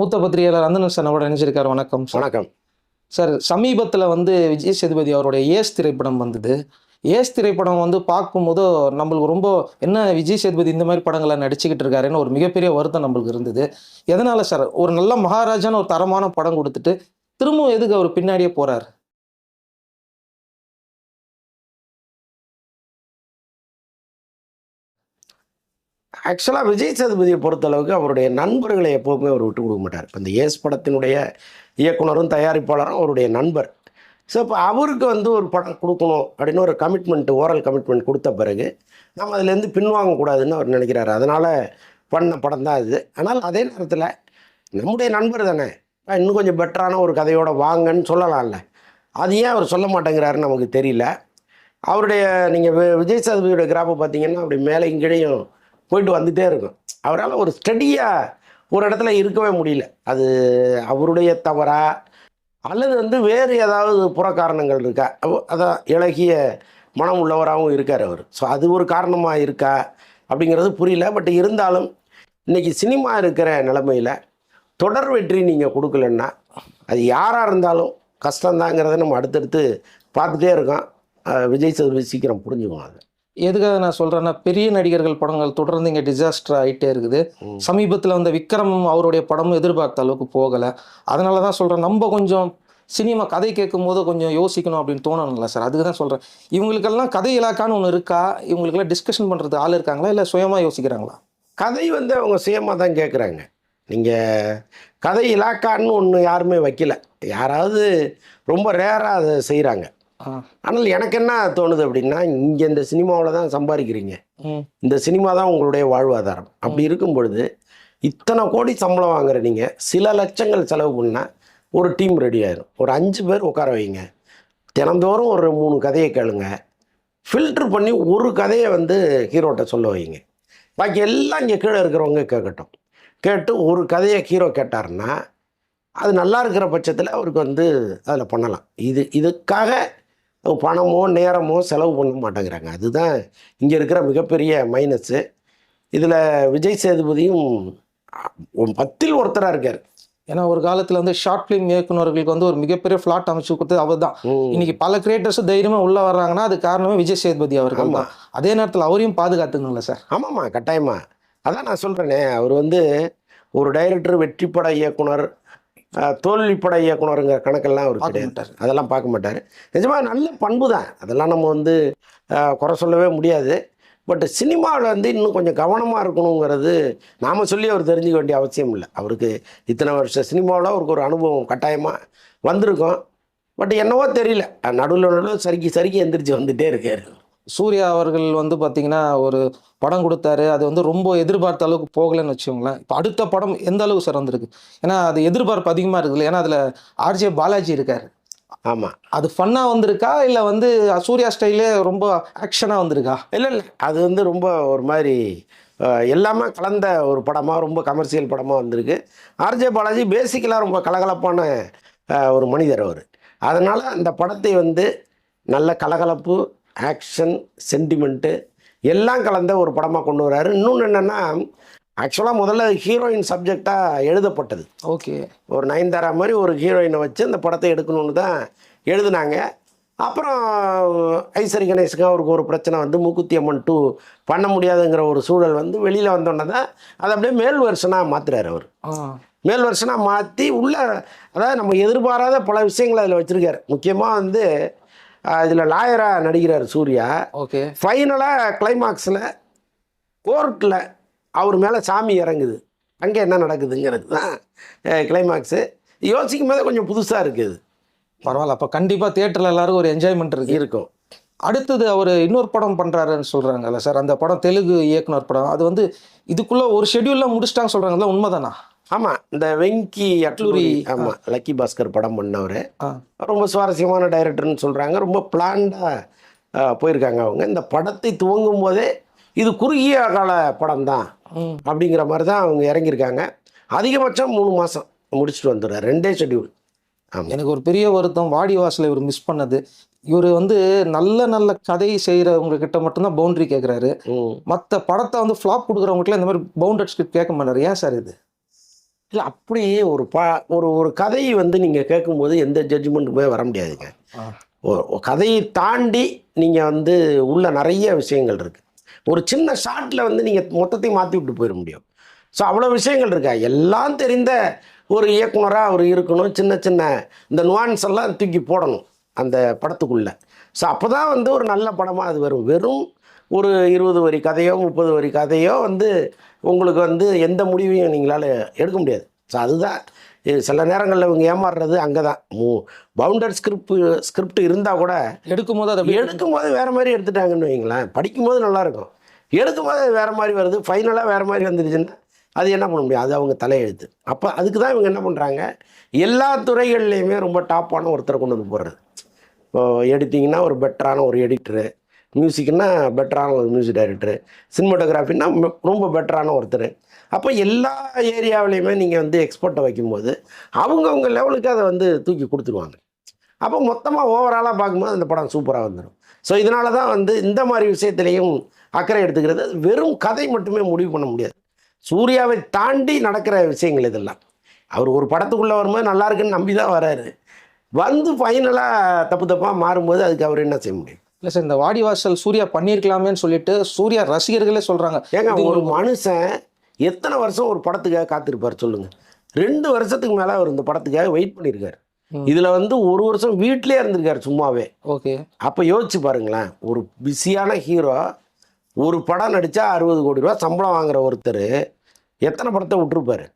மூத்த பத்திரிகையாளர் அந்தனன் சார் நம்மளோட நினைச்சிருக்காரு வணக்கம் வணக்கம். சார் சமீபத்தில் வந்து விஜய் சேதுபதி அவருடைய ஏஸ் திரைப்படம் வந்தது. ஏஸ் திரைப்படம் வந்து பார்க்கும்போது நம்மளுக்கு ரொம்ப என்ன விஜய் சேதுபதி இந்த மாதிரி படங்களை நடிச்சுக்கிட்டு இருக்காருன்னு ஒரு மிகப்பெரிய வருத்தம் நம்மளுக்கு இருந்தது. எதனால சார்? ஒரு நல்ல மகாராஜான்னு ஒரு தரமான படம் கொடுத்துட்டு திரும்பவும் எதுக்கு அவர் பின்னாடியே போறாரு? ஆக்சுவலாக விஜய் சேதுபதியை பொறுத்தளவுக்கு அவருடைய நண்பர்களை எப்போவுமே அவர் விட்டு கொடுக்க மாட்டார். இப்போ இந்த ஏஸ் படத்தினுடைய இயக்குனரும் தயாரிப்பாளரும் அவருடைய நண்பர். ஸோ இப்போ அவருக்கு வந்து ஒரு படம் கொடுக்கணும் அப்படின்னு ஒரு கமிட்மெண்ட் ஓரல் கமிட்மெண்ட் கொடுத்த பிறகு நம்ம அதுலேருந்து பின்வாங்கக்கூடாதுன்னு அவர் நினைக்கிறாரு. அதனால் பண்ண படம் தான் இது. ஆனால் அதே நேரத்தில் நம்முடைய நண்பர் தானே? இன்னும் கொஞ்சம் பெட்டரான ஒரு கதையோட வாங்கன்னு சொல்லலாம்ல. அது ஏன் அவர் சொல்ல மாட்டேங்கிறாருன்னு நமக்கு தெரியல. அவருடைய நீங்கள் விஜய் சேதுபதியோட கிராஃபை பார்த்தீங்கன்னா அப்படி மேலே இங்கேயும் போயிட்டு வந்துட்டே இருக்கும். அவரால் ஒரு ஸ்டடியாக ஒரு இடத்துல இருக்கவே முடியல. அது அவருடைய தவறா? அல்லது வந்து வேறு ஏதாவது புற காரணங்கள் இருக்கா அதான் இலகிய மனம் உள்ளவராகவும் இருக்கார் அவர். ஸோ அது ஒரு காரணமாக இருக்கா? அப்படிங்கிறது புரியல. பட் இருந்தாலும் இன்றைக்கி சினிமா இருக்கிற நிலமையில் தொடர் வெற்றி நீங்கள் கொடுக்கலன்னா அது யாராக இருந்தாலும் கஷ்டந்தாங்கிறத நம்ம அடுத்தடுத்து பார்த்துட்டே இருக்கோம். விஜய் சதுபதி சீக்கிரம் புரிஞ்சுக்குவோம் அது எதுக்காக நான் சொல்றேன்னா பெரிய நடிகர்கள் படங்கள் தொடர்ந்து இங்கே டிசாஸ்டர் ஆகிட்டே இருக்குது. சமீபத்தில் வந்த விக்ரமும் அவருடைய படமும் எதிர்பார்த்த அளவுக்கு போகலை. அதனால தான் சொல்கிறேன் நம்ம கொஞ்சம் சினிமா கதை கேட்கும் போது கொஞ்சம் யோசிக்கணும் அப்படின்னு தோணணும்ல சார். அதுக்கு தான் சொல்கிறேன் இவங்களுக்கெல்லாம் கதை இலாக்கான்னு ஒன்று இருக்கா? இவங்களுக்கெல்லாம் டிஸ்கஷன் பண்ணுறது ஆள் இருக்காங்களா? இல்லை சுயமாக யோசிக்கிறாங்களா? கதை வந்து அவங்க சுயமாக தான் கேட்குறாங்க நீங்கள் கதை இலாக்கான்னு ஒன்று யாருமே வைக்கல. யாராவது ரொம்ப ரேராக அதை செய்கிறாங்க ஆனால் எனக்கு என்ன தோணுது அப்படின்னா இங்கே இந்த சினிமாவில் தான் சம்பாதிக்கிறீங்க. இந்த சினிமா தான் உங்களுடைய வாழ்வாதாரம். அப்படி இருக்கும் பொழுது இத்தனை கோடி சம்பளம் வாங்குற நீங்கள் சில லட்சங்கள் செலவு பண்ணால் ஒரு டீம் ரெடி ஆயிரும். ஒரு அஞ்சு பேர் உட்கார வைங்க. தினந்தோறும் ஒரு மூணு கதையை கேளுங்க. ஃபில்ட்ரு பண்ணி ஒரு கதையை வந்து ஹீரோட்ட சொல்ல வைங்க. பாக்கி எல்லாம் இங்கே கீழே இருக்கிறவங்க கேட்கட்டும். கேட்டு ஒரு கதையை ஹீரோ கேட்டாருன்னா அது நல்லா இருக்கிற பட்சத்தில் அவருக்கு வந்து அதில் பண்ணலாம். இது இதுக்காக பணமோ நேரமோ செலவு பண்ண மாட்டேங்கிறாங்க. அதுதான் இங்கே இருக்கிற மிகப்பெரிய மைனஸ்ஸு இதில் விஜய் சேதுபதியும் பத்தில் ஒருத்தராக இருக்கார். ஏன்னா ஒரு காலத்தில் வந்து ஷார்ட் ஃபிலிம் இயக்குனர்களுக்கு வந்து ஒரு மிகப்பெரிய ஃப்ளாட் அமைச்சு கொடுத்தது அவர் தான். இன்னைக்கு பல கிரியேட்டர்ஸ் தைரியமாக உள்ளே வர்றாங்கன்னா அது காரணமே விஜய் சேதுபதி அவர்கள். தான். அதே நேரத்தில் அவரையும் பாதுகாத்துக்கணும்ல சார்? ஆமாம்மா கட்டாயமா. அதான் நான் சொல்கிறேனே அவர் வந்து ஒரு டைரக்டர் வெற்றிப்பட இயக்குனர் தோல்விப்பட இயக்குனருங்கிற கணக்கெல்லாம் அவர் கிடையாது. அதெல்லாம் பார்க்க மாட்டார். நிஜமாக நல்ல பண்பு தான். அதெல்லாம் நம்ம வந்து குறை சொல்லவே முடியாது. பட் சினிமாவில் வந்து இன்னும் கொஞ்சம் கவனமாக இருக்கணுங்கிறது நாம் சொல்லி அவர் தெரிஞ்சுக்க வேண்டிய அவசியம் இல்லை. அவருக்கு இத்தனை வருஷம் சினிமாவில் அவருக்கு ஒரு அனுபவம் கட்டாயமாக வந்திருக்கும். பட் என்னவோ தெரியல. நடுவில் நடுவில் சறுக்கி சறுக்கி எந்திரிச்சு வந்துட்டே இருக்காரு. சூர்யா அவர்கள் வந்து பார்த்தீங்கன்னா ஒரு படம் கொடுத்தாரு. அது வந்து ரொம்ப எதிர்பார்த்த அளவுக்கு போகலைன்னு வச்சுக்கோங்களேன். இப்போ அடுத்த படம் எந்த அளவுக்கு சார் வந்திருக்கு ஏன்னா அது எதிர்பார்ப்பு அதிகமாக இருக்குல்ல ஏன்னா அதில் ஆர்ஜே பாலாஜி இருக்காரு. ஆமாம் அது ஃபன்னாக வந்திருக்கா? இல்லை வந்து சூர்யா ஸ்டைலே ரொம்ப ஆக்ஷனாக வந்திருக்கா? இல்லை இல்லை. அது வந்து ரொம்ப ஒரு மாதிரி எல்லாமே கலந்த ஒரு படமாக ரொம்ப கமர்ஷியல் படமாக வந்திருக்கு. ஆர்ஜே பாலாஜி பேசிக்கலாக ரொம்ப கலகலப்பான ஒரு மனிதர் அவர். அதனால் அந்த படத்தை வந்து நல்ல கலகலப்பு ஆக்ஷன் சென்டிமெண்ட்டு எல்லாம் கலந்த ஒரு படமாக கொண்டு வராரு. இன்னொன்று என்னென்னா ஆக்சுவலாக முதல்ல ஹீரோயின் சப்ஜெக்டாக எழுதப்பட்டது. ஓகே. ஒரு நயன்தாரா மாதிரி ஒரு ஹீரோயினை வச்சு அந்த படத்தை எடுக்கணும்னு தான் எழுதுனாங்க. அப்புறம் ஐசரி கணேஷுக்கு அவருக்கு ஒரு பிரச்சனை வந்து மூக்குத்தி அம்மன் டூ பண்ண முடியாதுங்கிற ஒரு சூழல் வந்து வெளியில் வந்தோடனே தான் அதை அப்படியே மேல் வருஷனாக மாற்றுறாரு அவர். மேல் வருஷனாக மாற்றி உள்ள அதாவது நம்ம எதிர்பாராத பல விஷயங்களை அதில் வச்சுருக்காரு. முக்கியமாக வந்து இதில் லாயராக நடிக்கிறார் சூர்யா. ஓகே ஃபைனலாக கிளைமாக்ஸில் கோர்ட்டில் அவர் மேலே சாமி இறங்குது. அங்கே என்ன நடக்குதுங்கிறது தான் கிளைமாக்ஸு யோசிக்கும் போதே கொஞ்சம் புதுசாக இருக்குது பரவாயில்ல அப்போ கண்டிப்பாக தியேட்டரில் எல்லாருக்கும் ஒரு என்ஜாய்மெண்ட் இருக்கு. இருக்கும். அடுத்தது அவர் இன்னொரு படம் பண்ணுறாருன்னு சொல்கிறாங்கல்ல சார் அந்த படம் தெலுங்கு இயக்குனர் படம். அது வந்து இதுக்குள்ளே ஒரு ஷெட்யூலில் முடிச்சிட்டாங்க சொல்கிறாங்கல்ல உண்மைதானா? ஆமாம் இந்த வெங்கி அட்லூரி ஆமாம் லக்கி பாஸ்கர் படம் பண்ணவர். ரொம்ப சுவாரஸ்யமான டைரக்டர்னு சொல்கிறாங்க ரொம்ப பிளான்டாக போயிருக்காங்க அவங்க. இந்த படத்தை துவங்கும் போதே இது குறுகிய கால படம் தான் அப்படிங்கிற மாதிரி தான் அவங்க இறங்கியிருக்காங்க. அதிகபட்சம் மூணு மாதம் முடிச்சுட்டு வந்துடுறாரு. ரெண்டே ஷெட்யூல் ஆமாம் எனக்கு ஒரு பெரிய வருத்தம். வாடி வாசலை இவர் மிஸ் பண்ணது. இவர் வந்து நல்ல நல்ல கதை செய்கிறவங்க கிட்ட மட்டும்தான் பவுண்டரி கேட்குறாரு மற்ற படத்தை வந்து ஃப்ளாப் கொடுக்குறவங்ககிட்ட இந்த மாதிரி பவுண்டட் ஸ்கிரிப்ட் கேட்க மாட்டாரு. ஏன் சார் இது? இல்லை அப்படி ஒரு பா ஒரு ஒரு கதையை வந்து நீங்கள் கேட்கும்போது எந்த ஜட்ஜ்மெண்ட்டுமே வர முடியாதுங்க. கதையை தாண்டி நீங்கள் வந்து உள்ள நிறைய விஷயங்கள் இருக்குது ஒரு சின்ன ஷாட்டில் வந்து நீங்கள் மொத்தத்தையும் மாற்றி விட்டு போயிட முடியும். ஸோ அவ்வளோ விஷயங்கள் இருக்கா? எல்லாம் தெரிந்த ஒரு இயக்குனராக அவர் இருக்கணும். சின்ன சின்ன இந்த நுவான்ஸ் எல்லாம் தூக்கி போடணும் அந்த படத்துக்குள்ளே. ஸோ அப்போ தான் வந்து ஒரு நல்ல படமாக அது வரும். வெறும் ஒரு இருபது வரி கதையோ முப்பது வரி கதையோ வந்து உங்களுக்கு வந்து எந்த முடிவையும் நீங்களால் எடுக்க முடியாது. ஸோ அதுதான். சில நேரங்களில் இவங்க ஏமாறுறது அங்கே தான் மூ பவுண்டர் ஸ்கிரிப்ட் ஸ்கிரிப்ட் இருந்தால் கூட எடுக்கும் போது அதை எடுக்கும் போது வேறு மாதிரி எடுத்துட்டாங்கன்னு வைங்களேன். படிக்கும் போது நல்லாயிருக்கும். எடுக்கும் போது வேறு மாதிரி வருது. ஃபைனலாக வேறு மாதிரி வந்துருச்சுன்னா அது என்ன பண்ண முடியும்? அது அவங்க தலையெழுத்து. அப்போ அதுக்கு தான் இவங்க என்ன பண்ணுறாங்க எல்லா துறைகள்லையுமே ரொம்ப டாப்பான ஒருத்தரை கொண்டு வந்து போடுறது. இப்போ எடிட்டிங்னா ஒரு பெட்டரான ஒரு எடிட்டரு மியூசிக்னா பெட்டரான ஒரு மியூசிக் டைரக்டரு சினிமாட்டோகிராஃபின்னா ரொம்ப பெட்டரான ஒருத்தர். அப்போ எல்லா ஏரியாவிலையுமே நீங்கள் வந்து எக்ஸ்போர்ட்டை வைக்கும்போது அவங்கவுங்க லெவலுக்கு அதை வந்து தூக்கி கொடுத்துருவாங்க. அப்போ மொத்தமாக ஓவராலாக பார்க்கும்போது அந்த படம் சூப்பராக வந்துடும் ஸோ இதனால தான் வந்து இந்த மாதிரி விஷயத்துலையும் அக்கறை எடுத்துக்கிறது. வெறும் கதை மட்டுமே முடிவு பண்ண முடியாது. சூர்யாவை தாண்டி நடக்கிற விஷயங்கள் இதெல்லாம். அவர் ஒரு படத்துக்குள்ளே வரும்போது நல்லா இருக்குன்னு நம்பி தான் வராரு. வந்து ஃபைனலாக தப்பு தப்பாக மாறும்போது அதுக்கு அவர் என்ன செய்ய முடியும்? இல்லை சார் இந்த வாடிவாசல் சூர்யா பண்ணியிருக்கலாமேன்னு சொல்லிட்டு சூர்யா ரசிகர்களே சொல்றாங்க. ஏங்க ஒரு மனுஷன் எத்தனை வருஷம் ஒரு படத்துக்காக காத்திருப்பார் சொல்லுங்க. ரெண்டு வருஷத்துக்கு மேலே அவர் இந்த படத்துக்காக வெயிட் பண்ணியிருக்காரு. இதில் வந்து ஒரு வருஷம் வீட்டிலே இருந்திருக்காரு சும்மாவே. ஓகே. அப்போ யோசிச்சு பாருங்களேன் ஒரு பிஸியான ஹீரோ ஒரு படம் நடித்தா அறுபது கோடி ரூபா சம்பளம் வாங்குற ஒருத்தர் எத்தனை படத்தை விட்டுருப்பாரு?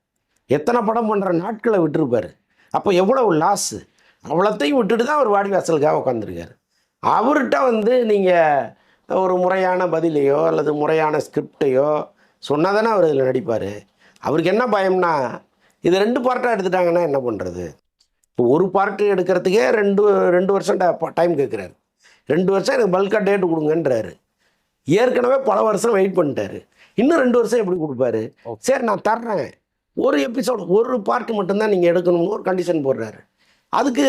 எத்தனை படம் பண்ணுற நாட்களை விட்டுருப்பாரு? அப்போ எவ்வளவு லாஸு அவ்வளோத்தையும் விட்டுட்டு தான் அவர் வாடிவாசலுக்காக உட்காந்துருக்காரு அவர்கிட்ட வந்து நீங்கள் ஒரு முறையான பதிலையோ அல்லது முறையான ஸ்கிரிப்டையோ சொன்னால் தானே அவர் இதில் நடிப்பார்? அவருக்கு என்ன பயம்னா இது ரெண்டு பார்ட்டாக எடுத்துட்டாங்கன்னா என்ன பண்ணுறது இப்போ ஒரு பார்ட்டு எடுக்கிறதுக்கே ரெண்டு ரெண்டு வருஷம் டைம் கேட்குறாரு ரெண்டு வருஷம் எனக்கு பல்காக டேட் கொடுங்கன்றாரு. ஏற்கனவே பல வருஷம் வெயிட் பண்ணிட்டாரு. இன்னும் ரெண்டு வருஷம் எப்படி கொடுப்பாரு? சரி நான் தர்றேன். ஒரு எபிசோடு ஒரு பார்ட் மட்டும்தான் நீங்கள் எடுக்கணும்னு ஒரு கண்டிஷன் போடுறாரு. அதுக்கு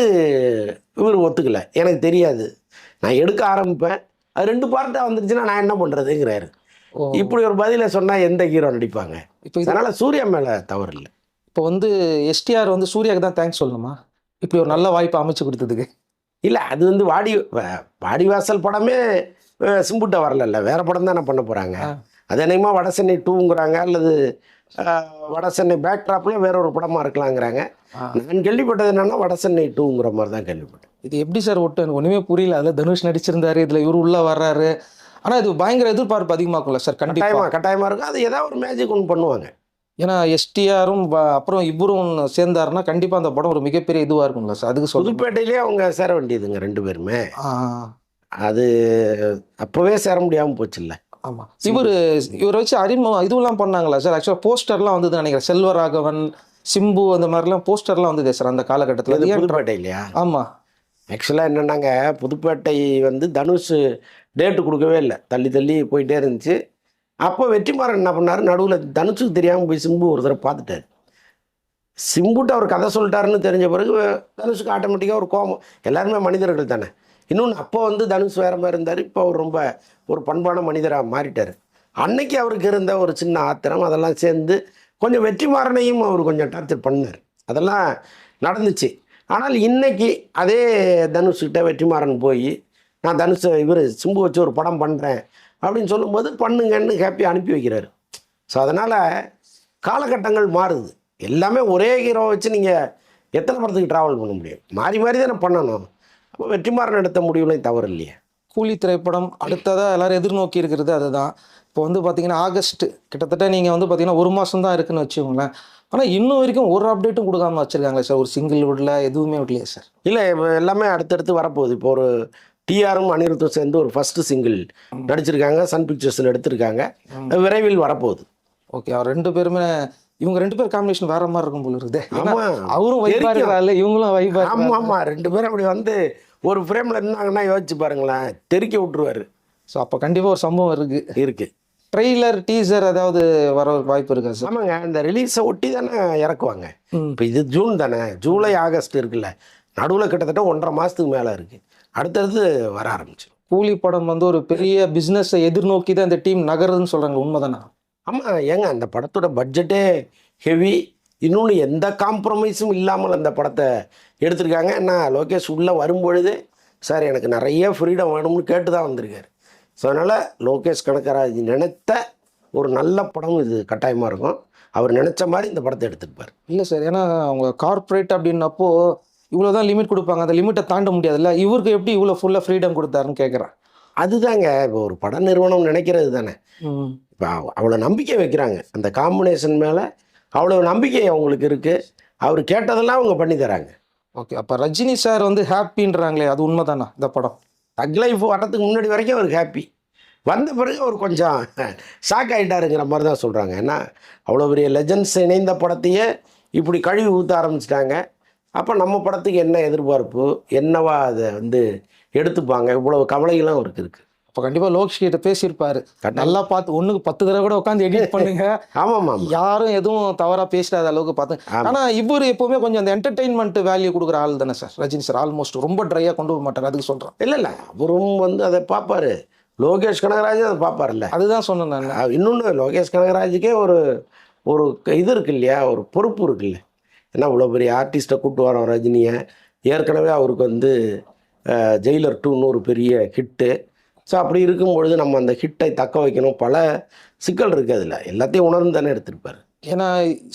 இவர் ஒத்துக்கலை. எனக்கு தெரியாது. நான் எடுக்க ஆரம்பிப்பேன். அது ரெண்டு பார்ட்டாக வந்துருச்சுன்னா நான் என்ன பண்ணுறதுங்கிறாரு இப்படி ஒரு பதிலை சொன்னால் எந்த ஹீரோ நடிப்பாங்க? இப்போ இது அதனால் சூர்யா மேலே தவறு இல்லை. இப்போ வந்து எஸ்டிஆர் வந்து சூர்யாவுக்கு தான் தேங்க்ஸ் சொல்லணுமா? இப்படி ஒரு நல்ல வாய்ப்பை அமைச்சு கொடுத்ததுக்கு. இல்லை அது வந்து வாடி வாடிவாசல் படமே சிம்புட்ட வரலல்ல வேற படம் தானே பண்ண போகிறாங்க. அது என்னமா வட சென்னை டூங்கிறாங்க அல்லது வட சென்னை பேக்ட்ராப்ல வேற ஒரு படமாக இருக்கலாங்கிறாங்க. நான் கேள்விப்பட்டது என்னன்னா வட சென்னை டூங்கிற மாதிரி தான் கேள்விப்பட்டேன். இது எப்படி சார் ஒட்டு? எனக்கு ஒன்றுமே புரியல. அதில் தனுஷ் நடிச்சிருந்தாரு இதில் இவர் உள்ள வர்றாரு. ஆனால் இது பயங்கர எதிர்பார்ப்பு அதிகமாக்கும்ல சார் கண்டிப்பாக கட்டாயமாக கட்டாயமாக இருக்கும். அது ஏதாவது ஒரு மேஜிக் ஒன்று பண்ணுவாங்க. ஏன்னா எஸ்டிஆரும் அப்புறம் இவரும் சேர்ந்தாருன்னா கண்டிப்பாக அந்த படம் ஒரு மிகப்பெரிய இதுவாக இருக்கும்ல சார். அதுக்கு புதுப்பேட்டையிலே அவங்க சேர வேண்டியதுங்க ரெண்டு பேருமே. அது அப்போவே சேர முடியாமல் போச்சுல்ல. ஆமாம் இவர் இவரை வச்சு அறிமுகம் இதுவெல்லாம் பண்ணாங்களா சார்? ஆக்சுவலாக போஸ்டர்லாம் வந்தது நினைக்கிறேன். செல்வராகவன் சிம்பு அந்த மாதிரிலாம் போஸ்டர்லாம் வந்ததே சார் அந்த காலகட்டத்தில். புதுப்பேட்டை இல்லையா? ஆமாம் ஆக்சுவலாக என்னென்னாங்க புதுப்பேட்டை வந்து தனுஷ் டேட்டு கொடுக்கவே இல்லை. தள்ளி தள்ளி போயிட்டே இருந்துச்சு. அப்போ வெற்றிமாறன் என்ன பண்ணார்? நடுவில் தனுஷுக்கு தெரியாமல் போய் சிம்பு ஒரு தடவை பார்த்துட்டாரு. சிம்புட்ட அவர் கதை சொல்லிட்டாருன்னு தெரிஞ்ச பிறகு தனுஷுக்கு ஆட்டோமேட்டிக்காக ஒரு கோபம். எல்லாருமே மனிதர்கள் தானே. இன்னொன்று அப்போ வந்து தனுஷ் வேற மாதிரி இருந்தார். இப்போ அவர் ரொம்ப ஒரு பண்பான மனிதராக மாறிட்டார். அன்னைக்கு அவருக்கு இருந்த ஒரு சின்ன ஆத்திரம் அதெல்லாம் சேர்ந்து கொஞ்சம் வெற்றிமாறனையும் அவர் கொஞ்சம் டார்ச்சர் பண்ணார். அதெல்லாம் நடந்துச்சு. ஆனால் இன்னைக்கு அதே தனுஷ்கிட்ட வெற்றிமாறன் போய் நான் தனுஷ் இவர் சிம்பு வச்சு ஒரு படம் பண்ணுறேன் அப்படின்னு சொல்லும்போது பண்ணுங்கன்னு ஹாப்பியாக அனுப்பி வைக்கிறாரு. ஸோ அதனால் காலகட்டங்கள் மாறுது. எல்லாமே ஒரே ஹீரோ வச்சு நீங்கள் எத்தனை படத்துக்கு ட்ராவல் பண்ண முடியும்? மாறி மாறி தானே பண்ணணும். அப்போ வெற்றிமாறன் எடுத்த முடிவுலையும் தவறு இல்லையே கூலி திரைப்படம் அடுத்ததாக எல்லாரும் எதிர்நோக்கி இருக்கிறது அதுதான். இப்போ வந்து பார்த்தீங்கன்னா ஆகஸ்ட் கிட்டத்தட்ட நீங்கள் வந்து பார்த்தீங்கன்னா ஒரு மாதம் தான் இருக்குன்னு வச்சுக்கோங்களேன். ஆனால் இன்னும் வரைக்கும் ஒரு அப்டேட்டும் கொடுக்காம வச்சிருக்காங்களே சார். ஒரு சிங்கிள் விடல எதுவுமே விடலையே சார். இல்லை இப்போ எல்லாமே அடுத்தடுத்து வரப்போகுது. இப்போ ஒரு டிஆரும் அனிருத்தும் சேர்ந்து ஒரு ஃபஸ்ட்டு சிங்கிள் நடிச்சிருக்காங்க. சன் பிக்சர்ஸில் எடுத்திருக்காங்க. விரைவில் வரப்போகுது. ஓகே அவர் ரெண்டு பேருமே இவங்க ரெண்டு பேர் காம்பினேஷன் வேற மாதிரி இருக்கும் போல இருக்குது. அவரும் வைப்பா. இருக்கிறாள் இவங்களும் வைப்பா ஆமாம் ஆமாம் ரெண்டு பேரும் அப்படி வந்து ஒரு ஃப்ரேமில் இருந்தாங்கன்னா யோசிச்சு பாருங்களேன். தெறிக்க விட்டுருவாரு. ஸோ அப்போ கண்டிப்பாக ஒரு சம்பவம் இருக்கு. இருக்கு. ட்ரெய்லர் டீசர் ஏதாவது வர வாய்ப்பு இருக்கா சார் ஆமாங்க. இந்த ரிலீஸை ஒட்டி தானே இறக்குவாங்க. இப்போ இது ஜூன் தானே. ஜூலை ஆகஸ்ட் இருக்குல்ல. நடுவில் கிட்டத்தட்ட ஒன்றரை மாதத்துக்கு மேலே இருக்குது அடுத்தடுத்து வர ஆரம்பிச்சு கூலி படம் வந்து ஒரு பெரிய பிஸ்னஸை எதிர்நோக்கி தான் இந்த டீம் நகருதுன்னு சொல்கிறாங்க உண்மைதானா? ஆமாம் ஏங்க அந்த படத்தோட பட்ஜெட்டே ஹெவி இன்னொன்று எந்த காம்ப்ரமைஸும் இல்லாமல் அந்த படத்தை எடுத்திருக்காங்க. ஏன்னா லோகேஷ் உள்ளே வரும்பொழுது சார் எனக்கு நிறைய ஃப்ரீடம் வேணும்னு கேட்டு தான் வந்திருக்காரு. ஸோ அதனால் லோகேஷ் கனகராஜ் நினைத்த ஒரு நல்ல படம் இது கட்டாயமாக இருக்கும். அவர் நினச்ச மாதிரி இந்த படத்தை எடுத்துருப்பார். இல்லை சார் ஏன்னா அவங்க கார்ப்பரேட் அப்படின்னப்போ இவ்வளோ தான் லிமிட் கொடுப்பாங்க. அந்த லிமிட்டை தாண்ட முடியாதுல்ல. இவருக்கு எப்படி இவ்வளோ ஃபுல்லாக ஃப்ரீடம் கொடுத்தாருன்னு கேட்குறேன் அதுதாங்க இப்போ ஒரு பட நிறுவனம் நினைக்கிறது தானே. இப்போ அவ்வளோ நம்பிக்கை வைக்கிறாங்க. அந்த காம்பினேஷன் மேலே அவ்வளோ நம்பிக்கை அவங்களுக்கு இருக்குது அவர் கேட்டதெல்லாம் அவங்க பண்ணி தராங்க. ஓகே அப்போ ரஜினி சார் வந்து ஹாப்பின்றாங்களே அது உண்மைதானா இந்த படம்? தக் லைஃப் வர்றதுக்கு முன்னாடி வரைக்கும் அவருக்கு ஹாப்பி. வந்த பிறகு அவர் கொஞ்சம் ஷாக் ஆகிட்டாருங்கிற மாதிரி தான் சொல்கிறாங்க ஏன்னா அவ்வளோ பெரிய லெஜண்ட்ஸ் இணைந்த படத்தையே இப்படி கழுவி ஊற்ற ஆரம்பிச்சிட்டாங்க. அப்போ நம்ம படத்துக்கு என்ன எதிர்பார்ப்பு? என்னவா அதை வந்து எடுத்துப்பாங்க. இவ்வளவு கவலைகளும் அவருக்கு இருக்குது அப்போ கண்டிப்பாக லோக்ஷ் கிட்ட பேசியிருப்பாரு. நல்லா பார்த்து ஒன்றுக்கு பத்து தடவை கூட உட்காந்து எடிட் பண்ணுங்க. ஆமாம் ஆமாம் யாரும் எதுவும் தவறாக பேசிடாத அளவுக்கு பார்த்து. ஆனால் இவர் எப்பவுமே கொஞ்சம் அந்த என்டர்டெயின்மெண்ட் வேல்யூ கொடுக்குற ஆள் தானே சார். ரஜினி சார் ஆல்மோஸ்ட் ரொம்ப ட்ரையாக கொண்டு போக மாட்டார். அதுக்கு சொல்கிறேன் இல்லை இல்லை. அவரும் வந்து அதை பார்ப்பாரு. லோகேஷ் கனகராஜ் அதை பார்ப்பார்ல அதுதான் சொன்னேன் நான். இன்னொன்று லோகேஷ் கனகராஜுக்கே ஒரு ஒரு இது இருக்கு இல்லையா? ஒரு பொறுப்பு இருக்குல்ல. ஏன்னா இவ்வளோ பெரிய ஆர்டிஸ்ட்டை கூப்பிட்டு வரோம் ரஜினியை. ஏற்கனவே அவருக்கு வந்து ஜெயிலர் டூன்னு ஒரு பெரிய ஹிட்டு. ஸோ அப்படி இருக்கும் பொழுது நம்ம அந்த ஹிட்டை தக்க வைக்கணும். பல சிக்கல் இருக்குது அதில். எல்லாத்தையும் உணர்ந்து தானே எடுத்திருப்பாரு. ஏன்னா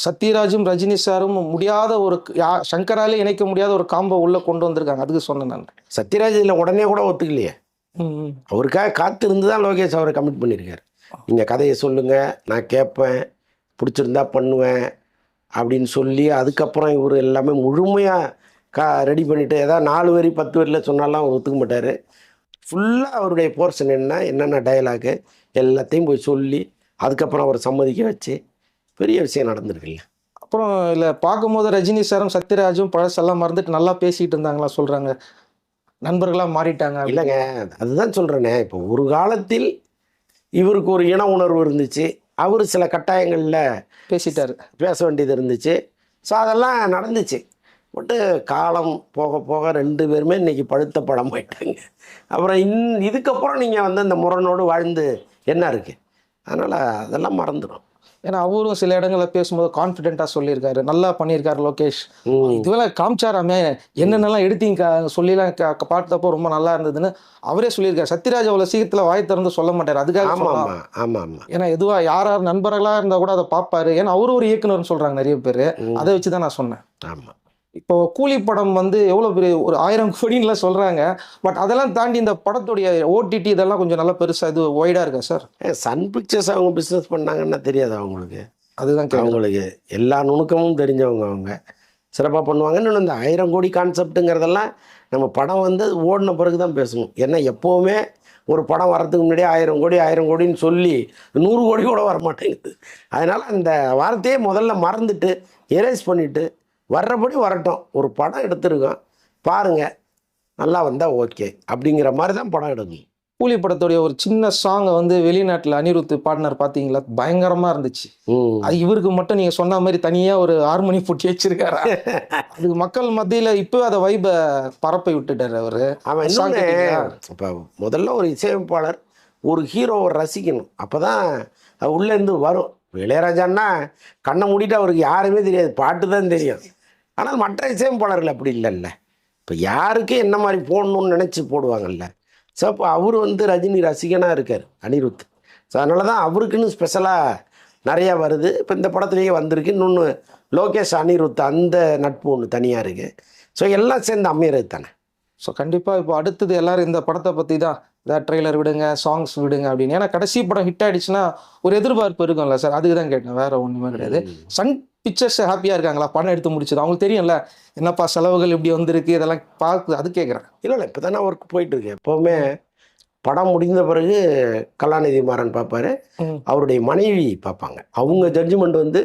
சத்யராஜும் ரஜினி சாரும் முடியாத ஒரு யா சங்கராலே இணைக்க முடியாத ஒரு காம்போ உள்ள கொண்டு வந்திருக்காங்க. அதுக்கு சொன்னேன் நான். சத்யராஜ் இதில் உடனே கூட ஒத்துக்கலையே. அவருக்காக காத்திருந்து தான் லோகேஷ் அவரை கமிட் பண்ணியிருக்காரு. நீங்கள் கதையை சொல்லுங்கள் நான் கேட்பேன் பிடிச்சிருந்தா பண்ணுவேன் அப்படின்னு சொல்லி அதுக்கப்புறம் இவர் எல்லாமே முழுமையாக கா ரெடி பண்ணிவிட்டு ஏதாவது நாலு வரி பத்து வரியில் சொன்னாலாம் அவர் ஒத்துக்க மாட்டார். ஃபுல்லாக அவருடைய போர்ஷன் என்ன என்னென்ன டயலாகு எல்லாத்தையும் போய் சொல்லி அதுக்கப்புறம் அவர் சம்மதிக்க வச்சு பெரிய விஷயம் நடந்திருக்குல்ல. அப்புறம் இல்லை பார்க்கும்போது ரஜினி சாரும் சத்யராஜும் பழசெல்லாம் மறந்துட்டு நல்லா பேசிட்டு இருந்தாங்களா சொல்கிறாங்க நண்பர்களாக மாறிட்டாங்க. இல்லைங்க அதுதான் சொல்கிறேனே இப்போ ஒரு காலத்தில் இவருக்கு ஒரு இன உணர்வு இருந்துச்சு. அவர் சில கட்டாயங்களில் பேசிட்டாரு. பேச வேண்டியது இருந்துச்சு. ஸோ அதெல்லாம் நடந்துச்சு. பட்டு காலம் போக போக ரெண்டு பேருமே இன்னைக்கு பழுத்த படம் போயிட்டாங்க. அப்புறம் இன் இதுக்கப்புறம் நீங்கள் வந்து இந்த முரணோடு வாழ்ந்து என்ன இருக்குது அதனால் அதெல்லாம் மறந்துடும் ஏன்னா அவரும் சில இடங்களில் பேசும்போது கான்ஃபிடென்ட்டாக சொல்லியிருக்காரு. நல்லா பண்ணியிருக்காரு லோகேஷ். இதுவெல்லாம் காமிச்சாராமே? என்னென்னலாம் எடுத்தீங்க சொல்லிலாம் பார்த்தப்போ ரொம்ப நல்லா இருந்ததுன்னு அவரே சொல்லியிருக்காரு. சத்யராஜ் அவ்வளோ சீக்கிரத்தில் வாய் திறந்து சொல்ல மாட்டார். அதுக்காக ஆமாம் ஆமாம் ஆமாம் ஏன்னா எதுவா யார் யார் நண்பர்களாக இருந்தால் கூட அதை பார்ப்பாரு. ஏன்னா அவரும் ஒரு இயக்குனர்னு சொல்கிறாங்க நிறைய பேர். அதை வச்சு தான் நான் சொன்னேன். ஆமாம் இப்போ கூலி படம் வந்து எவ்வளோ பெரிய ஒரு ஆயிரம் கோடின்லாம் சொல்கிறாங்க பட் அதெல்லாம் தாண்டி இந்த படத்துடைய ஓடிடி இதெல்லாம் கொஞ்சம் நல்லா பெருசாக இது ஒய்டாக இருக்கா சார்? சன் பிக்சர்ஸ் அவங்க பிஸ்னஸ் பண்ணாங்கன்னா தெரியாது அவங்களுக்கு. அதுதான் அவங்களுக்கு எல்லா நுணுக்கமும் தெரிஞ்சவங்க அவங்க. சிறப்பாக பண்ணுவாங்க இன்னொன்று இந்த ஆயிரம் கோடி கான்செப்ட்டுங்கிறதெல்லாம் நம்ம படம் வந்து ஓடின பிறகு தான் பேசணும். ஏன்னா எப்போவுமே ஒரு படம் வரதுக்கு முன்னாடியே ஆயிரம் கோடி ஆயிரம் கோடின்னு சொல்லி நூறு கோடி கூட வர மாட்டேங்குது அதனால் அந்த வார்த்தையே முதல்ல மறந்துட்டு எரேஸ் பண்ணிவிட்டு வர்றபடி வரட்டும். ஒரு படம் எடுத்திருக்கோம் பாருங்கள் நல்லா வந்தால் ஓகே. அப்படிங்கிற மாதிரி தான் படம் எடுக்கணும். கூலி படத்துடைய ஒரு சின்ன சாங்கை வந்து வெளிநாட்டில் அனிருத் பாட்னர் பார்த்தீங்களா பயங்கரமாக இருந்துச்சு. அது இவருக்கு மட்டும் நீங்கள் சொன்ன மாதிரி தனியாக ஒரு ஹார்மோனி போட்டி வச்சிருக்காரா? அதுக்கு மக்கள் மத்தியில் இப்போ அதை வைபை பரப்பி விட்டுட்டாரு அவரு. அவன்? இப்போ முதல்ல ஒரு இசையமைப்பாளர் ஒரு ஹீரோவை ரசிக்கணும். அப்போ தான் உள்ளேருந்து வரும். இளையராஜான்னா கண்ணை மூடிட்டு அவருக்கு யாருமே தெரியாது. பாட்டு தான் தெரியும். ஆனால் மற்ற இசையமைப்பாளர்கள் அப்படி இல்லைல்ல. இப்போ யாருக்கு என்ன மாதிரி போடணும்னு நினச்சி போடுவாங்கல்ல. ஸோ அப்போ அவர் வந்து ரஜினி ரசிகனாக இருக்கார் அனிருத். ஸோ அதனால தான் அவருக்குன்னு ஸ்பெஷலாக நிறையா வருது. இப்போ இந்த படத்துலேயே வந்திருக்கு. இன்னொன்று லோகேஷ் அனிருத் அந்த நட்பு ஒன்று தனியாக இருக்குது ஸோ எல்லாம் சேர்ந்து அமையிறது தானே. ஸோ கண்டிப்பாக இப்போ அடுத்தது எல்லோரும் இந்த படத்தை பற்றி தான் ஏதாவது ட்ரெய்லர் விடுங்க சாங்ஸ் விடுங்க அப்படின்னு. ஏன்னா கடைசி படம் ஹிட் ஆயிடுச்சுன்னா ஒரு எதிர்பார்ப்பு இருக்கும்ல சார். அதுக்கு தான் கேட்டேன். வேற ஒன்றுமே கிடையாது. சன் பிக்சர்ஸ் ஹாப்பியாக இருக்காங்களா? படம் எடுத்து முடிச்சது. அவங்களுக்கு தெரியும்ல என்னப்பா செலவுகள் இப்படி வந்திருக்கு? இதெல்லாம் பார்த்து அது கேட்குறேன் இல்லை இல்லை. இப்போ தானே ஒர்க் போயிட்டுருக்கு. எப்போவுமே படம் முடிந்த பிறகு கலாநிதி மாறன் பார்ப்பாரு. அவருடைய மனைவி பார்ப்பாங்க. அவங்க ஜட்ஜ்மெண்ட் வந்து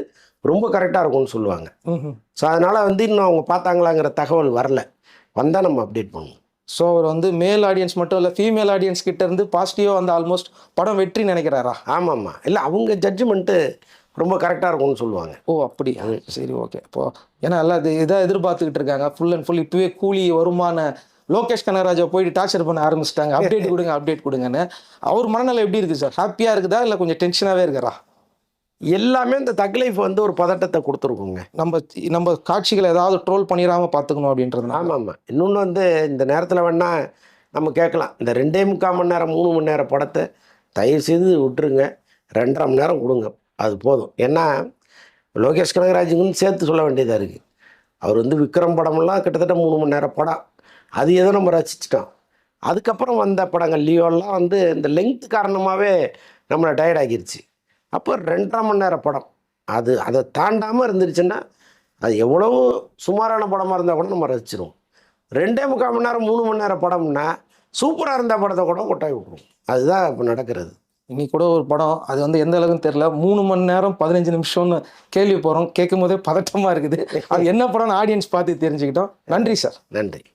ரொம்ப கரெக்டாக இருக்கும்னு சொல்லுவாங்க. ஸோ அதனால் வந்து இன்னும் அவங்க பார்த்தாங்களாங்கிற தகவல் வரல. வந்தால் நம்ம அப்டேட் பண்ணுவோம். ஸோ அவர் வந்து மேல் ஆடியன்ஸ் மட்டும் இல்லை ஃபீமேல் ஆடியன்ஸ் கிட்ட இருந்து பாசிட்டிவாக வந்து ஆல்மோஸ்ட் படம் வெற்றி நினைக்கிறாரா? ஆமாம்மா. இல்லை அவங்க ஜட்ஜ்மெண்ட்டு ரொம்ப கரெக்டாக இருக்கும்னு சொல்லுவாங்க. ஓ அப்படியா சரி ஓகே இப்போ ஏன்னா எல்லாம் இது இதாக எதிர்பார்த்துக்கிட்டு இருக்காங்க. ஃபுல் அண்ட் ஃபுல் இப்போவே கூலி வருமான லோகேஷ் கனகராஜா போயிட்டு டார்ச்சர் பண்ண ஆரம்பிச்சிட்டாங்க. அப்டேட் கொடுங்க அப்டேட் கொடுங்கன்னு. அவர் மனநிலை எப்படி இருக்குது சார் ஹாப்பியாக இருக்குதா? இல்லை கொஞ்சம் டென்ஷனாகவே இருக்கிறா எல்லாமே இந்த தக் லைஃப் வந்து ஒரு பதட்டத்தை கொடுத்துருக்குங்க. நம்ம நம்ம காட்சிகளை ஏதாவது ட்ரோல் பண்ணிடாம பார்த்துக்கணும் அப்படின்றதுனால. ஆமாம் ஆமாம் இன்னொன்று வந்து இந்த நேரத்தில் வேணா நம்ம கேட்கலாம். இந்த ரெண்டே முக்கால் மணி நேரம் மூணு மணி நேரம் படத்தை தயவு செய்து விட்டுருங்க. ரெண்டரை மணி நேரம் கொடுங்க. அது போதும். ஏன்னா லோகேஷ் கனகராஜுக்குன்னு சேர்த்து சொல்ல வேண்டியதாக இருக்குது அவர் வந்து விக்ரம் படமெல்லாம் கிட்டத்தட்ட மூணு மணி நேரம் படம். அது ஏதோ நம்ம ரசிச்சிட்டோம். அதுக்கப்புறம் வந்த படங்கள் லியோலாம் வந்து இந்த லெங்க் காரணமாகவே நம்மளை டயர்ட் ஆகிருச்சு அப்போ ரெண்டரை மணி நேரம் படம். அது அதை தாண்டாமல் இருந்துருச்சுன்னா அது எவ்வளவு சுமாரான படமாக இருந்தால் கூட நம்ம ரசிச்சிருவோம். ரெண்டே முக்கால் மணி நேரம் மூணு மணி நேரம் படம்னா சூப்பராக இருந்த படத்தை கூட கொட்டாய் விட்ருவோம் அதுதான் இப்போ நடக்கிறது. இன்னைக்கு கூட ஒரு படம் அது வந்து எந்த அளவுக்குன்னு தெரியல. மூணு மணி நேரம் பதினஞ்சு நிமிஷம்னு கேள்வி போகிறோம் கேட்கும் போதே பதட்டமாக இருக்குது. அது என்ன படம்னு ஆடியன்ஸ் பார்த்து தெரிஞ்சுக்கிட்டோம். நன்றி சார் நன்றி.